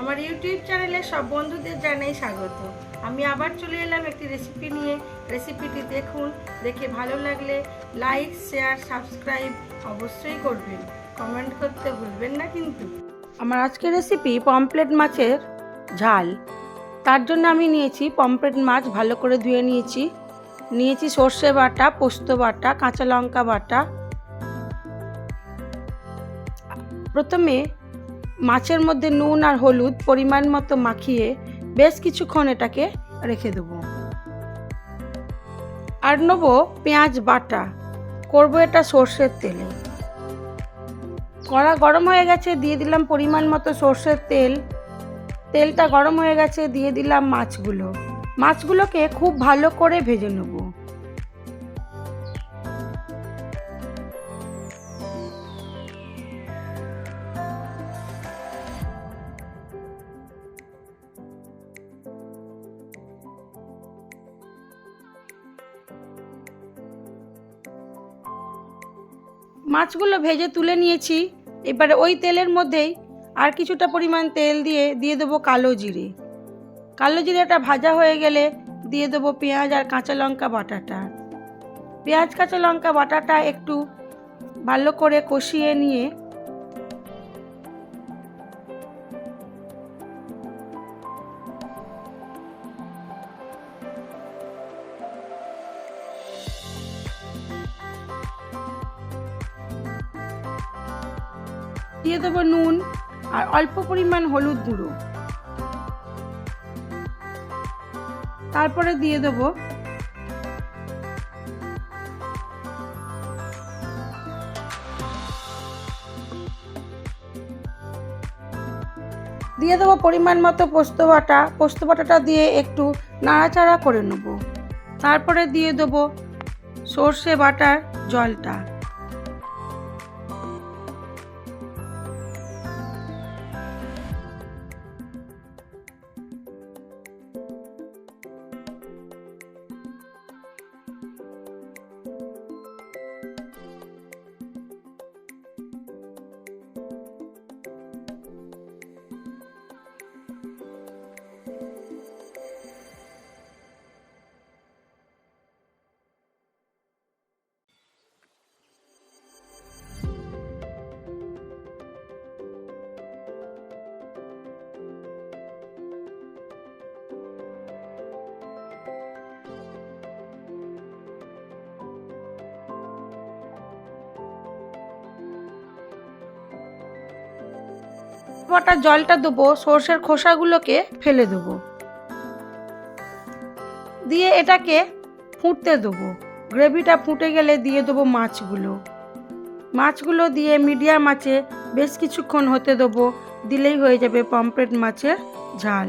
আমার ইউটিউব চ্যানেলে সব বন্ধুদের জানাই স্বাগত। আমি আবার চলে এলাম একটি রেসিপি নিয়ে। রেসিপিটি দেখুন, দেখে ভালো লাগলে লাইক শেয়ার সাবস্ক্রাইব অবশ্যই করবেন। কমেন্ট করতে ভুলবেন না কিন্তু। আমার আজকের রেসিপি পমপ্লেট মাছের ঝাল। তার জন্য আমি নিয়েছি পমপ্লেট মাছ, ভালো করে ধুয়ে নিয়েছি। নিয়েছি সর্ষে বাটা, পোস্ত বাটা, কাঁচা লঙ্কা বাটা। প্রথমে মাছের মধ্যে নুন আর হলুদ পরিমাণ মতো মাখিয়ে বেশ কিছুক্ষণ এটাকে রেখে দেবো। আর নেব পেঁয়াজ বাটা। করব এটা সর্ষের তেলে। কড়া গরম হয়ে গেছে, দিয়ে দিলাম পরিমাণ মতো সর্ষের তেল। তেলটা গরম হয়ে গেছে, দিয়ে দিলাম মাছগুলো। মাছগুলোকে খুব ভালো করে ভেজে নেব। মাছগুলো ভেজে তুলে নিয়েছি। এবারে ওই তেলের মধ্যেই আর কিছুটা পরিমাণ তেল দিয়ে দিয়ে দেবো কালো জিরে। কালো জিরেটা ভাজা হয়ে গেলে দিয়ে দেবো পেঁয়াজ আর কাঁচা লঙ্কা বাটাটা। পেঁয়াজ, কাঁচা লঙ্কা বাটাটা একটু ভালো করে কষিয়ে নিয়ে দিয়ে দেবো নুন আর অল্প পরিমাণ হলুদ গুঁড়ো। তারপরে দিয়ে দেবো দিয়ে দেবো পরিমাণ মতো পোস্ত বাটা। পোস্ত বাটাটা দিয়ে একটু নাড়াচাড়া করে নেব। তারপরে দিয়ে দেবো সর্ষে বাটার জলটা। বাটা জলটা দেবো, সর্ষের খোসাগুলোকে ফেলে দেবো। দিয়ে এটাকে ফুটতে দেবো। গ্রেভিটা ফুটে গেলে দিয়ে দেবো মাছগুলো। মাছগুলো দিয়ে মিডিয়াম আছে বেশ কিছুক্ষণ হতে দেবো, দিলেই হয়ে যাবে পমফ্রেট মাছের ঝাল।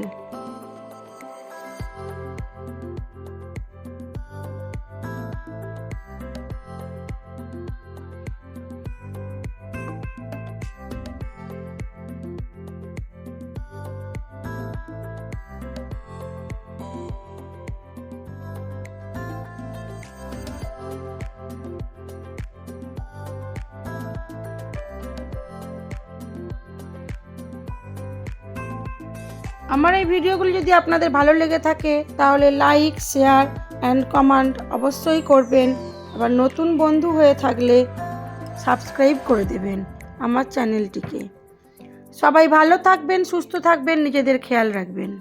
আমার এই ভিডিওগুলি যদি আপনাদের ভালো লেগে থাকে, তাহলে লাইক শেয়ার অ্যান্ড কমেন্ট অবশ্যই করবেন। আবার নতুন বন্ধু হয়ে থাকলে সাবস্ক্রাইব করে দেবেন আমার চ্যানেলটিকে। সবাই ভালো থাকবেন, সুস্থ থাকবেন, নিজেদের খেয়াল রাখবেন।